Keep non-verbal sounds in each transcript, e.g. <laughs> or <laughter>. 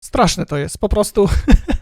Straszne to jest, po prostu. <laughs>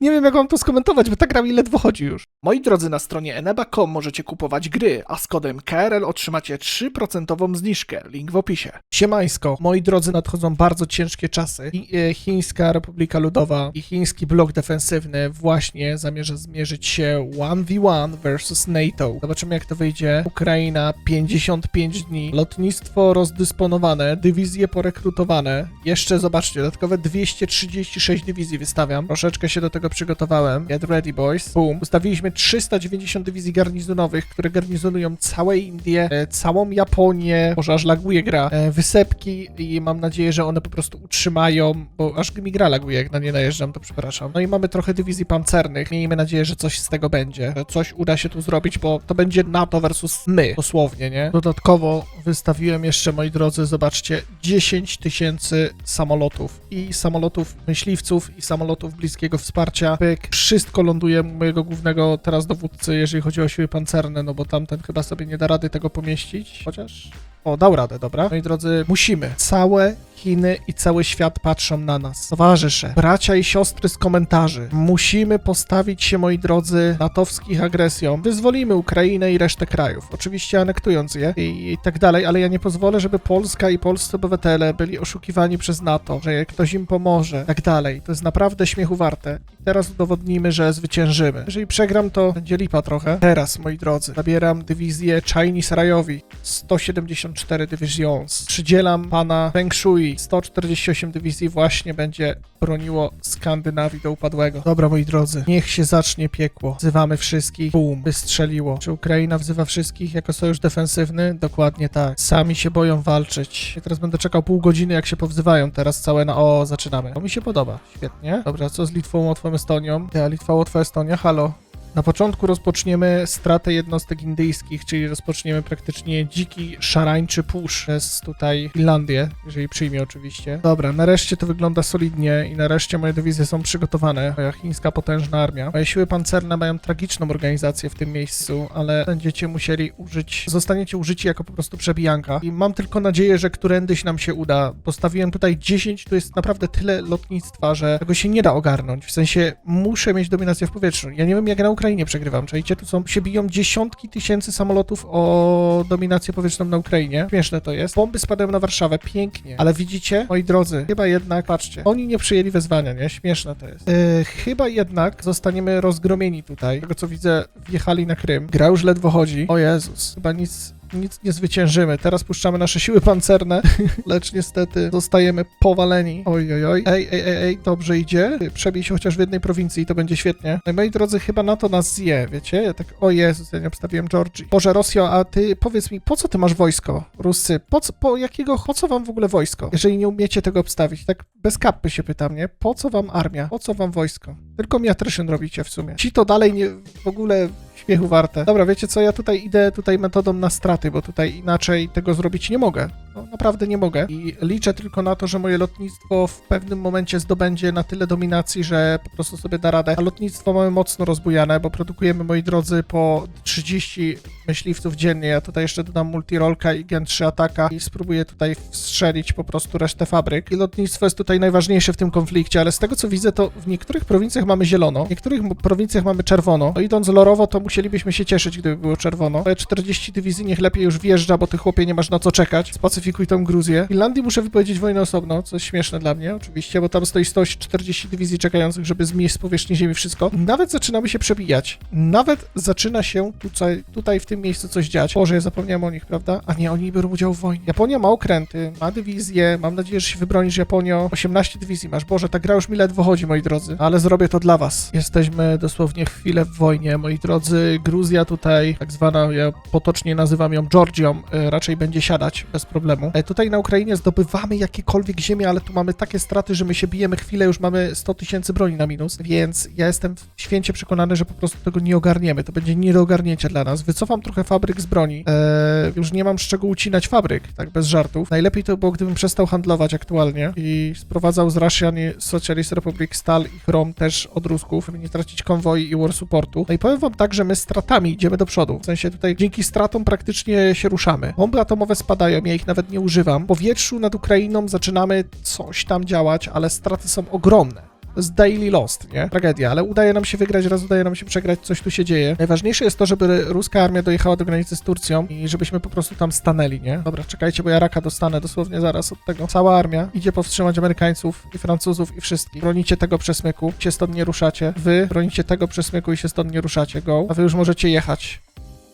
Nie wiem, jak mam to skomentować, bo ta gra mi ledwo chodzi już. Moi drodzy, na stronie eneba.com możecie kupować gry, a z kodem KRL otrzymacie 3% zniżkę. Link w opisie. Siemańsko. Moi drodzy, nadchodzą bardzo ciężkie czasy. E, Chińska Republika Ludowa i chiński blok defensywny właśnie zamierza zmierzyć się 1v1 versus NATO. Zobaczymy, jak to wyjdzie. Ukraina 55 dni. Lotnictwo rozdysponowane, dywizje porekrutowane. Jeszcze zobaczcie, dodatkowe 236 dywizji wystawiam. Troszeczkę się do tego przygotowałem. Get ready, boys. Boom. Ustawiliśmy 390 dywizji garnizonowych, które garnizonują całe Indie, e, całą Japonię, może aż laguje gra, e, wysepki i mam nadzieję, że one po prostu utrzymają, bo aż mi gra laguje, jak na nie najeżdżam, to przepraszam. No i mamy trochę dywizji pancernych. Miejmy nadzieję, że coś z tego będzie, że coś uda się tu zrobić, bo to będzie NATO versus my, dosłownie, nie? Dodatkowo wystawiłem jeszcze, moi drodzy, zobaczcie, 10 tysięcy samolotów i samolotów myśliwców i samolotów bliskiego wsparcia. Pyk, wszystko ląduje mojego głównego teraz dowódcy, jeżeli chodzi o siły pancerne, no bo tamten chyba sobie nie da rady tego pomieścić, chociaż... O, dał radę, dobra. Moi drodzy, musimy. Całe Chiny i cały świat patrzą na nas. Towarzysze, bracia i siostry z komentarzy. Musimy postawić się, moi drodzy, natowskich agresją. Wyzwolimy Ukrainę i resztę krajów. Oczywiście anektując je i, i tak dalej, ale ja nie pozwolę, żeby Polska i polscy obywatele byli oszukiwani przez NATO, że ktoś im pomoże, tak dalej. To jest naprawdę śmiechu warte. I teraz udowodnimy, że zwyciężymy. Jeżeli przegram, to będzie lipa trochę. Teraz, moi drodzy, zabieram dywizję Chinese Rajowi. 174 Divisions. Przydzielam pana Feng Shui. 148 dywizji właśnie będzie broniło Skandynawii do upadłego. Dobra, moi drodzy, niech się zacznie piekło. Wzywamy wszystkich. Bum, wystrzeliło. Czy Ukraina wzywa wszystkich jako sojusz defensywny? Dokładnie tak. Sami się boją walczyć. Ja teraz będę czekał pół godziny, jak się powzywają teraz całe na... O, zaczynamy. To mi się podoba. Świetnie. Dobra, co z Litwą, Łotwą, Estonią? Ja, Litwa, Łotwa, Estonia, halo. Na początku rozpoczniemy stratę jednostek indyjskich, czyli rozpoczniemy praktycznie dziki szarańczy push przez tutaj Finlandię, jeżeli przyjmie oczywiście. Dobra, nareszcie to wygląda solidnie i nareszcie moje dywizje są przygotowane. Moja chińska potężna armia. Moje siły pancerne mają tragiczną organizację w tym miejscu, ale będziecie musieli użyć, zostaniecie użyci jako po prostu przebijanka. I mam tylko nadzieję, że którędyś nam się uda. Postawiłem tutaj 10, to jest naprawdę tyle lotnictwa, że tego się nie da ogarnąć. W sensie muszę mieć dominację w powietrzu. Ja nie wiem jak na Ukrainie przegrywam. Czajcie, tu są, się biją dziesiątki tysięcy samolotów o dominację powietrzną na Ukrainie. Śmieszne to jest. Bomby spadają na Warszawę, pięknie. Ale widzicie, moi drodzy, chyba jednak, patrzcie, oni nie przyjęli wezwania, nie? Śmieszne to jest. Yy, chyba jednak zostaniemy rozgromieni tutaj. Z tego co widzę, wjechali na Krym. Gra już ledwo chodzi. O Jezus, chyba nic nic nie zwyciężymy. Teraz puszczamy nasze siły pancerne, <laughs> lecz niestety zostajemy powaleni. Oj, oj, oj. Ej, ej, ej, ej, dobrze idzie. Przebij się chociaż w jednej prowincji, to będzie świetnie. No i moi drodzy, chyba na to nas zje, wiecie? Ja tak, o Jezus, ja nie obstawiłem Georgii. Boże, Rosjo, a ty powiedz mi, po co ty masz wojsko, Rusy? Po co, po jakiego, po co wam w ogóle wojsko? Jeżeli nie umiecie tego obstawić, tak bez kapy się pytam, nie? Po co wam armia? Po co wam wojsko? Tylko miatryczyn robicie w sumie. Ci to dalej nie, w ogóle śmiechu warte. Dobra, wiecie co, ja tutaj idę tutaj metodą na straty, bo tutaj inaczej tego zrobić nie mogę. No, naprawdę nie mogę. I liczę tylko na to, że moje lotnictwo w pewnym momencie zdobędzie na tyle dominacji, że po prostu sobie da radę. A lotnictwo mamy mocno rozbujane, bo produkujemy, moi drodzy, po 30 myśliwców dziennie. Ja tutaj jeszcze dodam multirolka i gen 3 ataka i spróbuję tutaj wstrzelić po prostu resztę fabryk. I lotnictwo jest tutaj najważniejsze w tym konflikcie, ale z tego co widzę, to w niektórych prowincjach mamy zielono, w niektórych prowincjach mamy czerwono. No idąc lorowo, to musielibyśmy się cieszyć, gdyby było czerwono. Moje 40 dywizji niech lepiej już wjeżdża, bo ty chłopie nie masz na co czekać. Spacyfikuj tą Gruzję. Finlandii muszę wypowiedzieć wojnę osobno, co jest śmieszne dla mnie, oczywiście, bo tam stoi 140 dywizji czekających, żeby zmieść z powierzchni ziemi wszystko. Nawet zaczynamy się przebijać. Nawet zaczyna się tutaj, tutaj w tym miejscu coś dziać. Boże, ja zapomniałem o nich, prawda? A nie, oni biorą udział w wojnie. Japonia ma okręty, ma dywizję, mam nadzieję, że się wybronisz, Japonio. 18 dywizji masz. Boże, ta gra już mi ledwo chodzi, moi drodzy. Ale zrobię to dla was. Jesteśmy dosłownie chwilę w wojnie, moi drodzy. Gruzja tutaj, tak zwana, ja potocznie nazywam ją Georgią, e, raczej będzie siadać bez problemu. E, Tutaj na Ukrainie zdobywamy jakiekolwiek ziemię, ale tu mamy takie straty, że my się bijemy chwilę, już mamy 100 tysięcy broni na minus, więc ja jestem święcie przekonany, że po prostu tego nie ogarniemy. To będzie nie do ogarnięcia dla nas. Wycofam trochę fabryk z broni. E, już nie mam z czego ucinać fabryk, tak bez żartów. Najlepiej to było, gdybym przestał handlować aktualnie i sprowadzał z Russian Socialist Republic stal i chrom też od Rusków, żeby nie tracić konwoi i war supportu. No i powiem wam tak, że my stratami idziemy do przodu. W sensie tutaj dzięki stratom praktycznie się ruszamy. Bomby atomowe spadają, ja ich nawet nawet nie używam. W powietrzu nad Ukrainą zaczynamy coś tam działać, ale straty są ogromne. Jest daily lost, nie? Tragedia, ale udaje nam się wygrać, raz udaje nam się przegrać, coś tu się dzieje. Najważniejsze jest to, żeby ruska armia dojechała do granicy z Turcją i żebyśmy po prostu tam stanęli, nie? Dobra, czekajcie, bo ja raka dostanę dosłownie zaraz od tego. Cała armia idzie powstrzymać Amerykańców i Francuzów i wszystkich. Bronicie tego przesmyku, się stąd nie ruszacie. Wy bronicie tego przesmyku i się stąd nie ruszacie. Go. A wy już możecie jechać.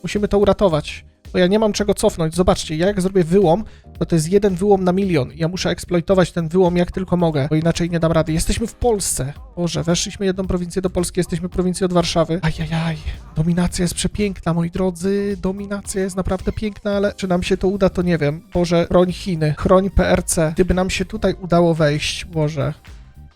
Musimy to uratować. Bo ja nie mam czego cofnąć. Zobaczcie, ja jak zrobię wyłom, to to jest jeden wyłom na milion. Ja muszę eksploitować ten wyłom jak tylko mogę, bo inaczej nie dam rady. Jesteśmy w Polsce. Boże, weszliśmy jedną prowincję do Polski, jesteśmy prowincją od Warszawy. Ajajaj, dominacja jest przepiękna, moi drodzy. Dominacja jest naprawdę piękna, ale czy nam się to uda, to nie wiem. Boże, chroń Chiny, chroń PRC. Gdyby nam się tutaj udało wejść, Boże,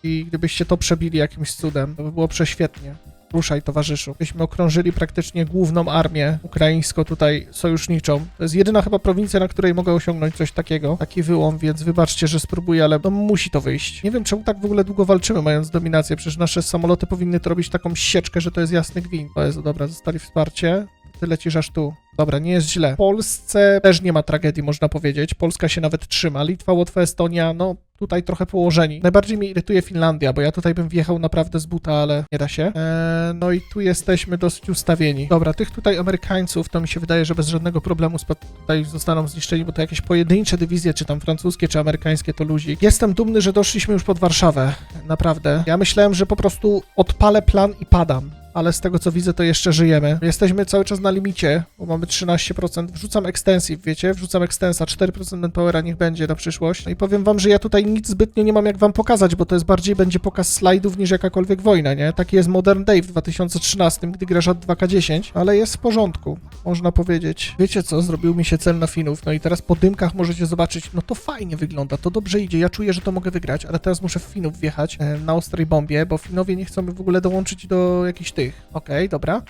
i gdybyście to przebili jakimś cudem, to by było prześwietnie. Ruszaj, towarzyszu. Byśmy okrążyli praktycznie główną armię ukraińską tutaj sojuszniczą. To jest jedyna chyba prowincja, na której mogę osiągnąć coś takiego. Taki wyłom, więc wybaczcie, że spróbuję, ale no musi to wyjść. Nie wiem, czemu tak w ogóle długo walczymy, mając dominację. Przecież nasze samoloty powinny to robić taką sieczkę, że to jest jasny gwint. To jest, dobra, zostali wsparcie. Ty lecisz aż tu. Dobra, nie jest źle. W Polsce też nie ma tragedii, można powiedzieć. Polska się nawet trzyma. Litwa, Łotwa, Estonia, no tutaj trochę położeni. Najbardziej mnie irytuje Finlandia, bo ja tutaj bym wjechał naprawdę z buta, ale nie da się. Eee, no i tu jesteśmy dosyć ustawieni. Dobra, tych tutaj Amerykańców to mi się wydaje, że bez żadnego problemu tutaj zostaną zniszczeni, bo to jakieś pojedyncze dywizje, czy tam francuskie, czy amerykańskie, to luzik. Jestem dumny, że doszliśmy już pod Warszawę. Naprawdę. Ja myślałem, że po prostu odpalę plan i padam. Ale z tego co widzę, to jeszcze żyjemy. Jesteśmy cały czas na limicie, bo mamy 13%. Wrzucam extensive, wiecie? Wrzucam extensa, 4% manpowera niech będzie na przyszłość. No i powiem wam, że ja tutaj nic zbytnio nie mam jak wam pokazać, bo to jest bardziej będzie pokaz slajdów niż jakakolwiek wojna, nie? Taki jest Modern Day w 2013, gdy grasz od 2K10, ale jest w porządku, można powiedzieć. Wiecie co? Zrobił mi się cel na Finów, no i teraz po dymkach możecie zobaczyć, no to fajnie wygląda, to dobrze idzie, ja czuję, że to mogę wygrać, ale teraz muszę w Finów wjechać e, na ostrej bombie, bo Finowie nie chcą w ogóle dołączyć do jakichś tych. Okej, dobra.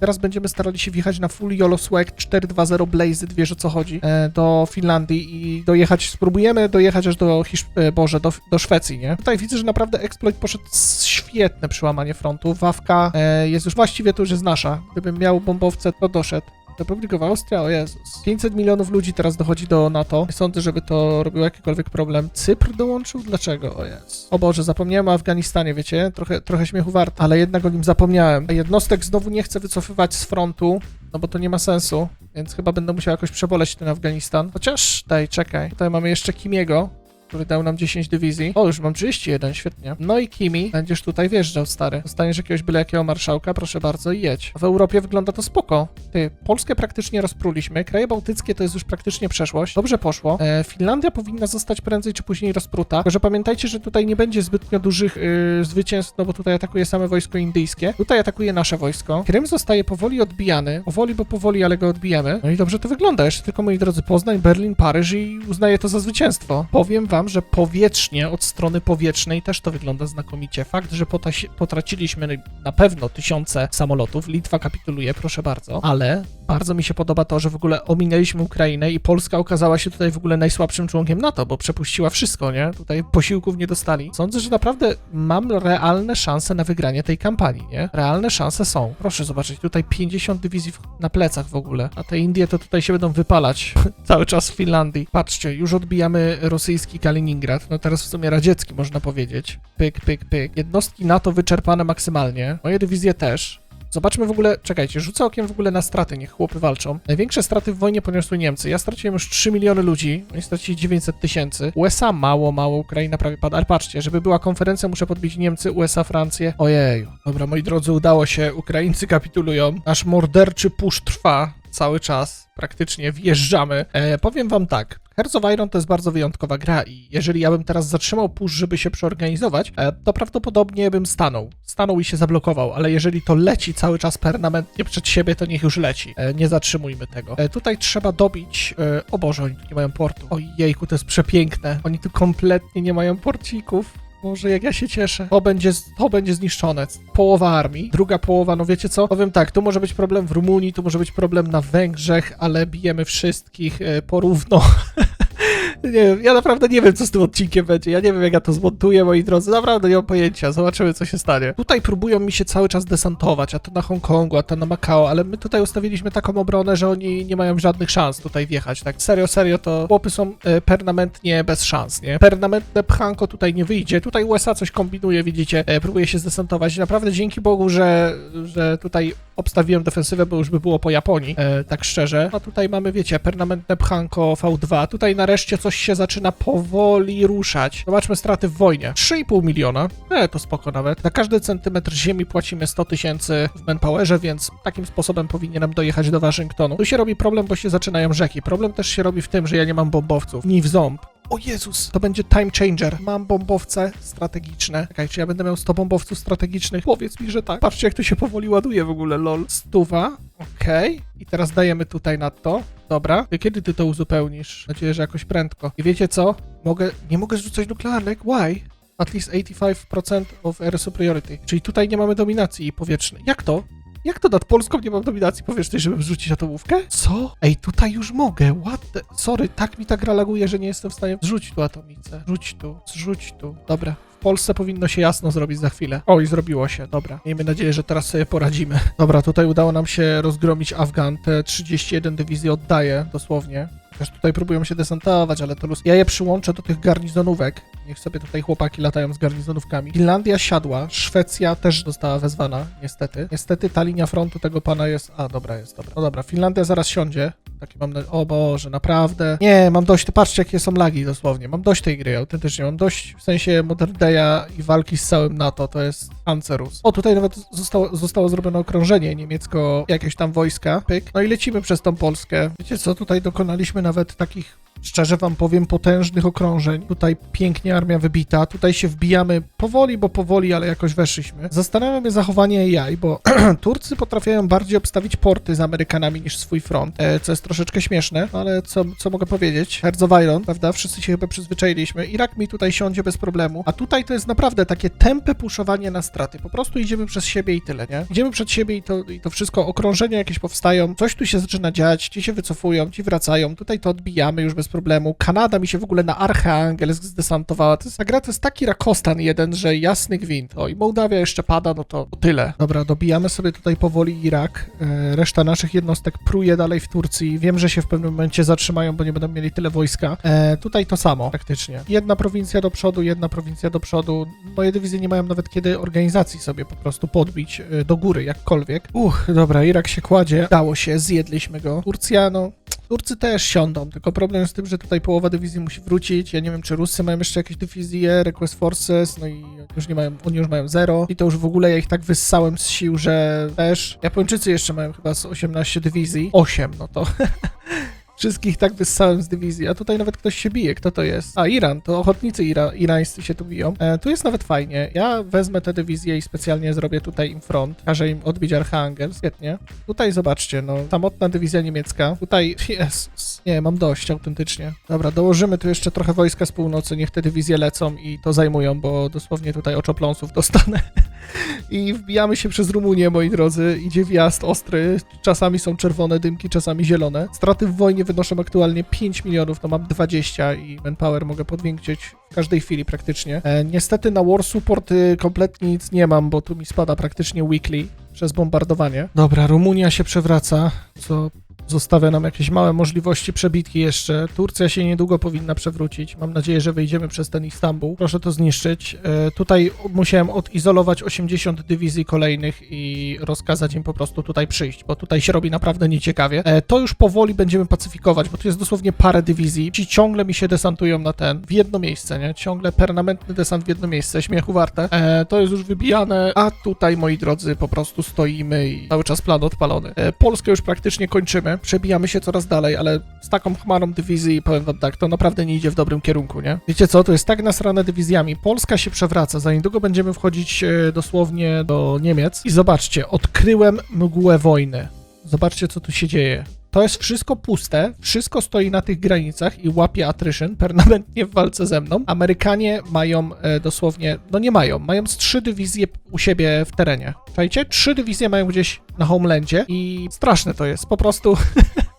Teraz będziemy starali się wjechać na full YOLO Swag 420 Blazy, wiesz o co chodzi, e, do Finlandii i dojechać, spróbujemy dojechać aż do Hiszp... e, Boże, do, do Szwecji, nie? Tutaj widzę, że naprawdę exploit poszedł świetne przełamanie frontu. Wawka e, jest już, właściwie to już jest nasza. Gdybym miał bombowce, to doszedł. Republika Austria, o Jezus. 500 milionów ludzi teraz dochodzi do NATO. Nie sądzę, żeby to robiło jakikolwiek problem. Cypr dołączył? Dlaczego? O Jezus. O Boże, zapomniałem o Afganistanie, wiecie? Trochę, trochę śmiechu wart, ale jednak o nim zapomniałem. Jednostek znowu nie chcę wycofywać z frontu, no bo to nie ma sensu, więc chyba będę musiał jakoś przeboleć ten Afganistan. Chociaż, daj, czekaj. Tutaj mamy jeszcze Kimiego, który dał nam 10 dywizji. O, już mam 31, świetnie. No i Kimi, będziesz tutaj wjeżdżał, stary. Dostaniesz jakiegoś byle jakiego marszałka, proszę bardzo i jedź. W Europie wygląda to spoko. Ty, Polskę praktycznie rozpruliśmy, kraje bałtyckie to jest już praktycznie przeszłość. Dobrze poszło. E, Finlandia powinna zostać prędzej czy później rozpruta. Tylko, że pamiętajcie, że tutaj nie będzie zbytnio dużych y, zwycięstw, no bo tutaj atakuje same wojsko indyjskie. Tutaj atakuje nasze wojsko. Krym zostaje powoli odbijany. Powoli, bo powoli, ale go odbijemy. No i dobrze to wygląda. Jeszcze tylko, moi drodzy, Poznań, Berlin, Paryż i uznaję to za zwycięstwo. Powiem wam, że powietrznie, od strony powietrznej też to wygląda znakomicie. Fakt, że potraciliśmy na pewno tysiące samolotów. Litwa kapituluje, proszę bardzo. Ale bardzo mi się podoba to, że w ogóle ominęliśmy Ukrainę i Polska okazała się tutaj w ogóle najsłabszym członkiem NATO, bo przepuściła wszystko, nie? Tutaj posiłków nie dostali. Sądzę, że naprawdę mam realne szanse na wygranie tej kampanii, nie? Realne szanse są. Proszę zobaczyć, tutaj 50 dywizji na plecach w ogóle, a te Indie to tutaj się będą wypalać <laughs> cały czas w Finlandii. Patrzcie, już odbijamy rosyjski Kaliningrad, no teraz w sumie radziecki można powiedzieć. Pyk, pyk, pyk. Jednostki NATO wyczerpane maksymalnie, moje dywizje też. Zobaczmy w ogóle, czekajcie, rzucę okiem w ogóle na straty, niech chłopy walczą. Największe straty w wojnie poniosły Niemcy. Ja straciłem już 3 miliony ludzi, oni stracili 900 tysięcy. USA mało, mało, Ukraina prawie pada. Ale patrzcie, żeby była konferencja, muszę podbić Niemcy, USA, Francję. Ojeju. Dobra, moi drodzy, udało się. Ukraińcy kapitulują. Nasz morderczy push trwa cały czas. Praktycznie wjeżdżamy. E, powiem wam tak. Hearts of Iron to jest bardzo wyjątkowa gra i jeżeli ja bym teraz zatrzymał push, żeby się przeorganizować, e, to prawdopodobnie bym stanął. Stanął i się zablokował, ale jeżeli to leci cały czas permanentnie przed siebie, to niech już leci. E, nie zatrzymujmy tego. E, tutaj trzeba dobić... O Boże, oni nie mają portu. Ojejku, to jest przepiękne. Oni tu kompletnie nie mają porcików. Boże, jak ja się cieszę. To będzie, to będzie zniszczone. Połowa armii. Druga połowa, no wiecie co? Powiem tak, tu może być problem w Rumunii, tu może być problem na Węgrzech, ale bijemy wszystkich e, porówno. <laughs> Nie wiem, ja naprawdę nie wiem, co z tym odcinkiem będzie. Ja nie wiem, jak ja to zmontuję, moi drodzy. Naprawdę nie mam pojęcia. Zobaczymy, co się stanie. Tutaj próbują mi się cały czas desantować, a to na Hongkongu, a to na Macao, ale my tutaj ustawiliśmy taką obronę, że oni nie mają żadnych szans tutaj wjechać. Tak serio, serio, to chłopy są e, permanentnie bez szans, nie? Permanentne pchanko tutaj nie wyjdzie. Tutaj USA coś kombinuje, widzicie, e, próbuje się zdesantować. Naprawdę dzięki Bogu, że, że tutaj obstawiłem defensywę, bo już by było po Japonii, e, tak szczerze. A tutaj mamy, wiecie, permanentne pchanko V2. Tutaj nareszcie coś się zaczyna powoli ruszać. Zobaczmy straty w wojnie. 3,5 miliona. E, to spoko nawet. Za każdy centymetr ziemi płacimy 100 tysięcy w manpowerze, więc takim sposobem powinienem dojechać do Waszyngtonu. Tu się robi problem, bo się zaczynają rzeki. Problem też się robi w tym, że ja nie mam bombowców. Ni w ząb. O Jezus, to będzie time changer. Mam bombowce strategiczne. Czekaj, czy ja będę miał 100 bombowców strategicznych? Powiedz mi, że tak. Patrzcie, jak to się powoli ładuje w ogóle, lol. Stuwa, okej. I teraz dajemy tutaj na to. Dobra. Kiedy ty to uzupełnisz? Mam nadzieję, że jakoś prędko. I wiecie co? Mogę, nie mogę zrzucać nuklearnek. Why? At least 85% of air superiority. Czyli tutaj nie mamy dominacji powietrznej. Jak to? Jak to nad Polską nie mam dominacji powietrznej, żeby wrzucić atomówkę? Co? Ej, tutaj już mogę. What the... Sorry, tak mi ta gra laguje, że nie jestem w stanie wrzucić tu atomicę. Rzuć tu, zrzuć tu. Dobra. W Polsce powinno się jasno zrobić za chwilę. O, i zrobiło się, dobra. Miejmy nadzieję, że teraz sobie poradzimy. Dobra, tutaj udało nam się rozgromić Afgan. Te 31 dywizji oddaje, dosłownie. Chociaż tutaj próbują się desantować, ale to luz. Ja je przyłączę do tych garnizonówek. Niech sobie tutaj chłopaki latają z garnizonówkami. Finlandia siadła, Szwecja też została wezwana, niestety. Niestety ta linia frontu tego pana jest... A, dobra, jest, dobra. No dobra, Finlandia zaraz siądzie. Takie mam na... O Boże, naprawdę. Nie, mam dość, patrzcie jakie są lagi dosłownie. Mam dość tej gry, autentycznie. Mam dość w sensie Modern Day'a i walki z całym NATO, to jest Pancerus. O, tutaj nawet zostało, zostało zrobione okrążenie niemiecko, jakieś tam wojska. Pyk. No i lecimy przez tą Polskę. Wiecie co, tutaj dokonaliśmy nawet takich Szczerze wam powiem, potężnych okrążeń. Tutaj pięknie armia wybita. Tutaj się wbijamy powoli, bo powoli, ale jakoś weszliśmy. Zastanawia mnie zachowanie AI, bo <clears throat> Turcy potrafią bardziej obstawić porty z Amerykanami niż swój front, e, co jest troszeczkę śmieszne, ale co, co mogę powiedzieć? Hearts of prawda? Wszyscy się chyba przyzwyczailiśmy. Irak mi tutaj siądzie bez problemu, a tutaj to jest naprawdę takie tempe puszowanie na straty. Po prostu idziemy przez siebie i tyle, nie? Idziemy przed siebie i to, i to wszystko, okrążenia jakieś powstają, coś tu się zaczyna dziać, ci się wycofują, ci wracają, tutaj to odbijamy już bez problemu. Kanada mi się w ogóle na Archangels zdesantowała. To jest, ta gra to jest taki rakostan jeden, że jasny gwint. O, i Mołdawia jeszcze pada, no to tyle. Dobra, dobijamy sobie tutaj powoli Irak. E, reszta naszych jednostek pruje dalej w Turcji. Wiem, że się w pewnym momencie zatrzymają, bo nie będą mieli tyle wojska. E, tutaj to samo, praktycznie. Jedna prowincja do przodu, jedna prowincja do przodu. Moje dywizje nie mają nawet kiedy organizacji sobie po prostu podbić e, do góry, jakkolwiek. Uch, dobra, Irak się kładzie. Dało się, zjedliśmy go. Turcja, no, Turcy też siądą, tylko problem jest z tym, że tutaj połowa dywizji musi wrócić. Ja nie wiem, czy Ruscy mają jeszcze jakieś dywizje, Request Forces, no i już nie mają, oni już mają zero. I to już w ogóle ja ich tak wyssałem z sił, że też. Japończycy jeszcze mają chyba z 18 dywizji. 8, no to. <laughs> Wszystkich tak wyssałem z dywizji, a tutaj nawet ktoś się bije. Kto to jest? A, Iran, to ochotnicy ira irańscy się tu biją. E, tu jest nawet fajnie. Ja wezmę tę dywizję i specjalnie zrobię tutaj im front. Każę im odbić Archangel. Świetnie. Tutaj zobaczcie, no, samotna dywizja niemiecka. Tutaj, Jezus, nie, mam dość, autentycznie. Dobra, dołożymy tu jeszcze trochę wojska z północy, niech te dywizje lecą i to zajmują, bo dosłownie tutaj oczopląsów dostanę. <laughs> I wbijamy się przez Rumunię, moi drodzy. Idzie wjazd ostry. Czasami są czerwone dymki, czasami zielone. Straty w wojnie wynoszą aktualnie 5 milionów, to mam 20 i manpower mogę podwiększyć w każdej chwili praktycznie. E, niestety na War Support y, kompletnie nic nie mam, bo tu mi spada praktycznie weekly przez bombardowanie. Dobra, Rumunia się przewraca, co zostawia nam jakieś małe możliwości przebitki jeszcze. Turcja się niedługo powinna przewrócić. Mam nadzieję, że wyjdziemy przez ten Istanbul. Proszę to zniszczyć. E, tutaj musiałem odizolować 80 dywizji kolejnych i rozkazać im po prostu tutaj przyjść, bo tutaj się robi naprawdę nieciekawie. E, to już powoli będziemy pacyfikować, bo tu jest dosłownie parę dywizji. Ci ciągle mi się desantują na ten, w jedno miejsce, nie? Ciągle permanentny desant w jedno miejsce, śmiechu warte. E, to jest już wybijane, a tutaj, moi drodzy, po prostu stoimy i cały czas plan odpalony. Polskę już praktycznie kończymy przebijamy się coraz dalej, ale z taką chmarą dywizji, powiem wam tak, to naprawdę nie idzie w dobrym kierunku, nie? Wiecie co, to jest tak nasrane dywizjami. Polska się przewraca, za niedługo będziemy wchodzić e, dosłownie do Niemiec i zobaczcie, odkryłem mgłę wojny. Zobaczcie, co tu się dzieje. To jest wszystko puste, wszystko stoi na tych granicach i łapie attrition permanentnie w walce ze mną. Amerykanie mają e, dosłownie, no nie mają, mają trzy dywizje u siebie w terenie. Czajcie? Trzy dywizje mają gdzieś na homelandzie i straszne to jest, po prostu <laughs>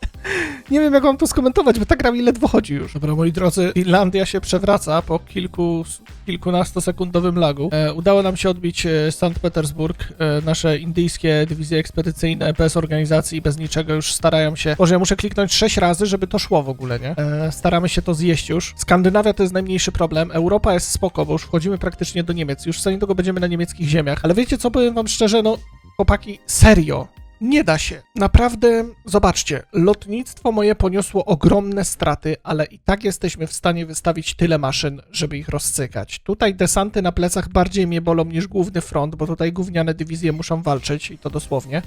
Nie wiem, jak mam to skomentować, bo ta gra mi ledwo chodzi już. Dobra, moi drodzy, Finlandia się przewraca po kilku, kilkunastosekundowym lagu. E, udało nam się odbić e, Petersburg. E, nasze indyjskie dywizje ekspedycyjne bez organizacji bez niczego już starają się... Może ja muszę kliknąć sześć razy, żeby to szło w ogóle, nie? E, staramy się to zjeść już. Skandynawia to jest najmniejszy problem. Europa jest spoko, bo już wchodzimy praktycznie do Niemiec. Już za niedługo będziemy na niemieckich ziemiach. Ale wiecie co, powiem wam szczerze, no chłopaki, serio. Nie da się. Naprawdę, zobaczcie, lotnictwo moje poniosło ogromne straty, ale i tak jesteśmy w stanie wystawić tyle maszyn, żeby ich rozcykać. Tutaj desanty na plecach bardziej mnie bolą niż główny front, bo tutaj gówniane dywizje muszą walczyć i to dosłownie.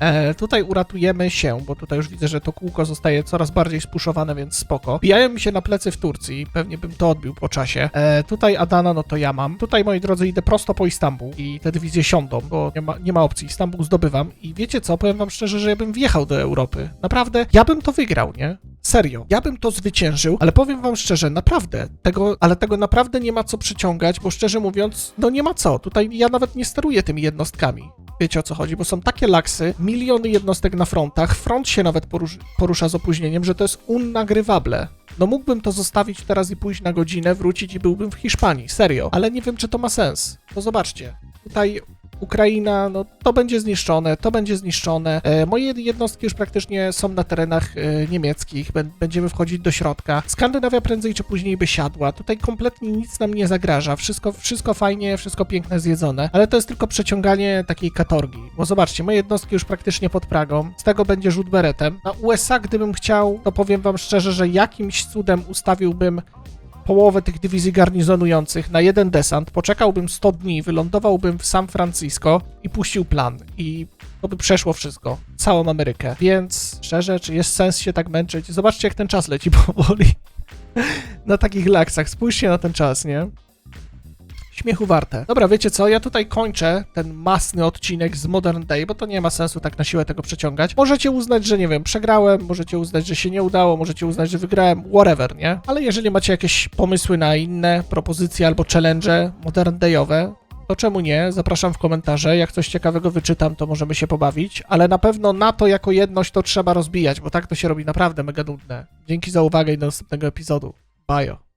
E, tutaj uratujemy się, bo tutaj już widzę, że to kółko zostaje coraz bardziej spuszowane, więc spoko. Bijają mi się na plecy w Turcji, pewnie bym to odbił po czasie. E, tutaj Adana, no to ja mam. Tutaj, moi drodzy, idę prosto po Istanbul i te dywizje siądą, bo nie ma, nie ma opcji. Istanbul zdobywam i wiecie co, powiem wam szczerze, że ja bym wjechał do Europy. Naprawdę, ja bym to wygrał, nie? Serio. Ja bym to zwyciężył, ale powiem wam szczerze, naprawdę, tego, ale tego naprawdę nie ma co przyciągać, bo szczerze mówiąc, no nie ma co. Tutaj ja nawet nie steruję tymi jednostkami. Wiecie o co chodzi, bo są takie laksy, miliony jednostek na frontach, front się nawet porusz, porusza z opóźnieniem, że to jest unnagrywable. No mógłbym to zostawić teraz i pójść na godzinę, wrócić i byłbym w Hiszpanii, serio. Ale nie wiem, czy to ma sens. To zobaczcie. Tutaj Ukraina, no to będzie zniszczone, to będzie zniszczone. E, moje jednostki już praktycznie są na terenach e, niemieckich, Bę- będziemy wchodzić do środka. Skandynawia prędzej czy później by siadła. Tutaj kompletnie nic nam nie zagraża. Wszystko, wszystko fajnie, wszystko piękne, zjedzone, ale to jest tylko przeciąganie takiej katorgi. Bo zobaczcie, moje jednostki już praktycznie pod Pragą. Z tego będzie rzut beretem. Na USA, gdybym chciał, to powiem wam szczerze, że jakimś cudem ustawiłbym połowę tych dywizji garnizonujących na jeden desant, poczekałbym 100 dni, wylądowałbym w San Francisco i puścił plan. I to by przeszło wszystko. Całą Amerykę. Więc szczerze, czy jest sens się tak męczyć? Zobaczcie, jak ten czas leci <laughs> powoli. na takich laksach. Spójrzcie na ten czas, nie? Śmiechu warte. Dobra, wiecie co? Ja tutaj kończę ten masny odcinek z Modern Day, bo to nie ma sensu tak na siłę tego przeciągać. Możecie uznać, że nie wiem, przegrałem, możecie uznać, że się nie udało, możecie uznać, że wygrałem, whatever, nie? Ale jeżeli macie jakieś pomysły na inne propozycje albo challenge Modern Dayowe, to czemu nie? Zapraszam w komentarze. Jak coś ciekawego wyczytam, to możemy się pobawić, ale na pewno na to jako jedność to trzeba rozbijać, bo tak to się robi naprawdę mega nudne. Dzięki za uwagę i do następnego epizodu. Bajo.